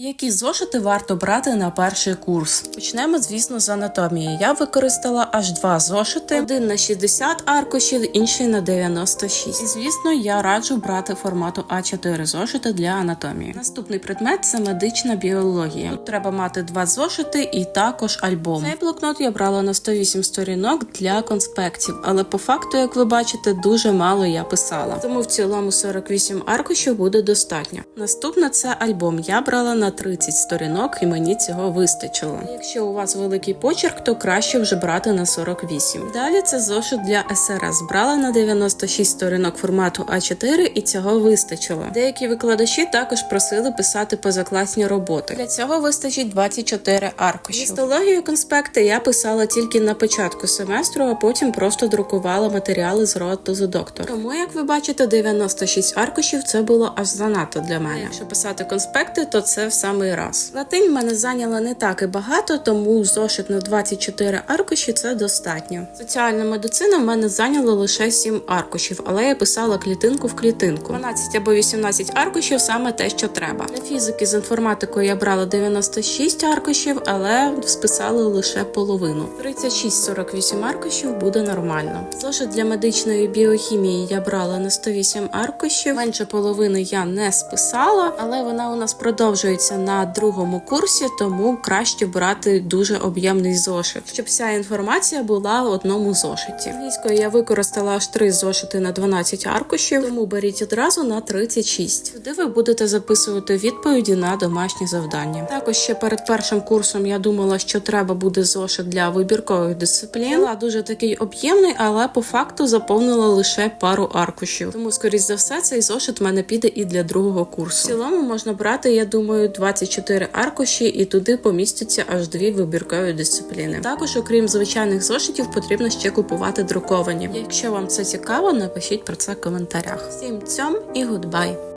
Які зошити варто брати на перший курс? Почнемо, звісно, з анатомії. Я використала аж два зошити: один на 60 аркушів, інший на 96. І звісно, я раджу брати формату А4 зошити для анатомії. Наступний предмет це медична біологія. Тут треба мати два зошити і також альбом. Цей блокнот я брала на 108 сторінок для конспектів, але по факту, як ви бачите, дуже мало я писала. Тому в цілому 48 аркушів буде достатньо. Наступне це альбом. Я брала на 30 сторінок, і мені цього вистачило. Якщо у вас великий почерк, то краще вже брати на 48. Далі це зошит для СРС. Брала на 96 сторінок формату А4 і цього вистачило. Деякі викладачі також просили писати позакласні роботи. Для цього вистачить 24 аркуші. Гістологію конспекти я писала тільки на початку семестру, а потім просто друкувала матеріали з роду за доктор. Тому, як ви бачите, 96 аркушів це було аж занадто для мене. Якщо писати конспекти, то це в самий раз. Латинь мене зайняла не так і багато, тому зошит на 24 аркуші це достатньо. Соціальна медицина в мене зайняла лише 7 аркушів, але я писала клітинку в клітинку. 12 або 18 аркушів саме те, що треба. Для фізики з інформатикою я брала 96 аркушів, але списала лише половину. 36-48 аркушів буде нормально. Зошит для медичної біохімії я брала на 108 аркушів. Менше половини я не списала, але вона у нас продовжується на другому курсі, тому краще брати дуже об'ємний зошит, щоб вся інформація була в одному зошиті. Англійською я використала аж три зошити на 12 аркушів, тому беріть одразу на 36. Сюди ви будете записувати відповіді на домашні завдання. Також ще перед першим курсом я думала, що треба буде зошит для вибіркових дисциплін. Була дуже такий об'ємний, але по факту заповнила лише пару аркушів. Тому, скоріш за все, цей зошит в мене піде і для другого курсу. В цілому можна брати, я думаю, 24 аркуші, і туди помістяться аж дві вибіркові дисципліни. Також, окрім звичайних зошитів, потрібно ще купувати друковані. Якщо вам це цікаво, напишіть про це в коментарях. Всім цьом і гудбай!